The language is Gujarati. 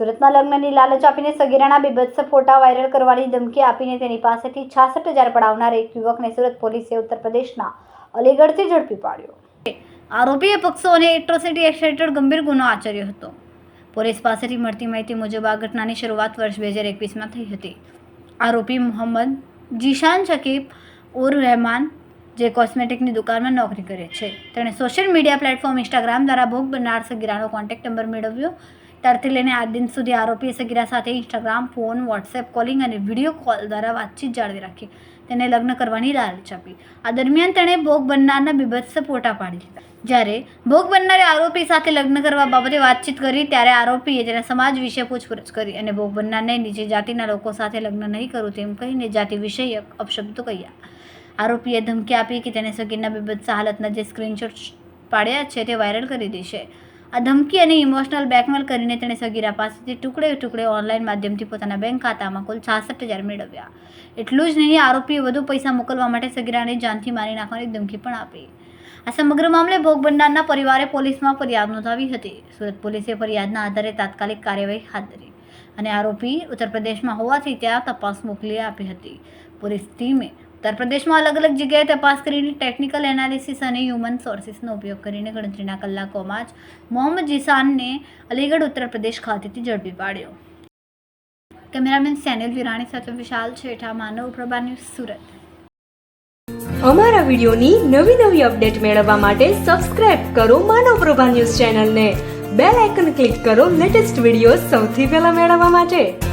સુરતમાં લગ્નની લાલચ આપીને સગીરાના બીભત્સ ફોટા વાયરલ કરવાની ધમકી આપીને તેની પાસેથી છાસઠ હજાર પડાવનાર એક યુવકને સુરત પોલીસે ઉત્તર પ્રદેશના અલીગઢથી ઝડપી પાડ્યો. આરોપીએ પક્ષો અને એટ્રોસિટી એક્ટ હેઠળ ગંભીર ગુનો આચર્યો હતો. પોલીસ પાસેથી મળતી માહિતી મુજબ આ ઘટનાની શરૂઆત વર્ષ બે હજાર એકવીસમાં થઈ હતી. આરોપી મોહમ્મદ જીશાન શકીબ ઉર રહેમાન જે કોસ્મેટિકની દુકાનમાં નોકરી કરે છે. તેણે સોશિયલ મીડિયા પ્લેટફોર્મ ઇન્સ્ટાગ્રામ દ્વારા ભોગ બનનાર સગીરાનો કોન્ટેક્ટ નંબર મેળવ્યો. ત્યારથી લઈને આ દિન સુધી આરોપીએ સગીરા સાથે ઇન્સ્ટાગ્રામ, ફોન, વોટ્સએપ, કોલિંગ અને વીડિયો કોલ દ્વારા વાતચીત જાળવી રાખી. તેને લગ્ન કરવાની લાલચ આપી આ દરમિયાન તેણે ભોગ બનનારના બીભત્સ ફોટા પાડી લીધા. જ્યારે ભોગ બનનારે આરોપી સાથે લગ્ન કરવા બાબતે વાતચીત કરી, ત્યારે આરોપીએ તેના સમાજ વિશે પૂછપરછ કરી અને ભોગ બનનારને નીચે જાતિના લોકો સાથે લગ્ન નહીં કરું તેમ કહીને જાતિ વિષયક અપશબ્દો કહ્યા. આરોપીએ ધમકી આપી કે તેને સગીરના બીભત્સ હાલતના જે સ્ક્રીનશોટ પાડ્યા છે તે વાયરલ કરી દેશે આ ધમકી અને ઇમોશનલ બ્લેકમેલ કરીને તેણે સગીરા પાસેથી ટુકડે ટુકડે ઓનલાઈન માધ્યમથી પોતાના બેંક ખાતામાં કુલ છાસઠ હજાર મેળવ્યા. એટલું જ નહીં, આરોપીએ વધુ પૈસા મોકલવા માટે સગીરાને જાનથી મારી નાખવાની ધમકી પણ આપી. આ સમગ્ર મામલે ભોગ બનનારના પરિવારે પોલીસમાં ફરિયાદ નોંધાવી હતી. સુરત પોલીસે ફરિયાદના આધારે તાત્કાલિક કાર્યવાહી હાથ ધરી અને આરોપી ઉત્તર પ્રદેશમાં હોવાથી ત્યાં તપાસ મોકલી આપી હતી. પોલીસ ટીમે ઉત્તર પ્રદેશમાં અલગ અલગ જગ્યાએ તપાસ કરીને ટેકનિકલ એનાલિસિસ અને હ્યુમન સોર્સિસનો ઉપયોગ કરીને ગણતરીના કલાકોમાં જ મોહમ્મદ જીસાનને અલીગઢ, ઉત્તર પ્રદેશ ખાતેથી ઝડપી પાડ્યો. કેમેરામેન સેનિલ વિરાણી સાથે વિશાલ છેઠા, માનવ પ્રભા ન્યૂઝ સુરત. અમારા વિડીયોની નવી નવી અપડેટ મેળવવા માટે સબસ્ક્રાઇબ કરો માનવ પ્રભા ન્યૂઝ ચેનલને. બેલ આઇકન ક્લિક કરો લેટેસ્ટ વીડિયો સૌથી પહેલા મેળવવા માટે.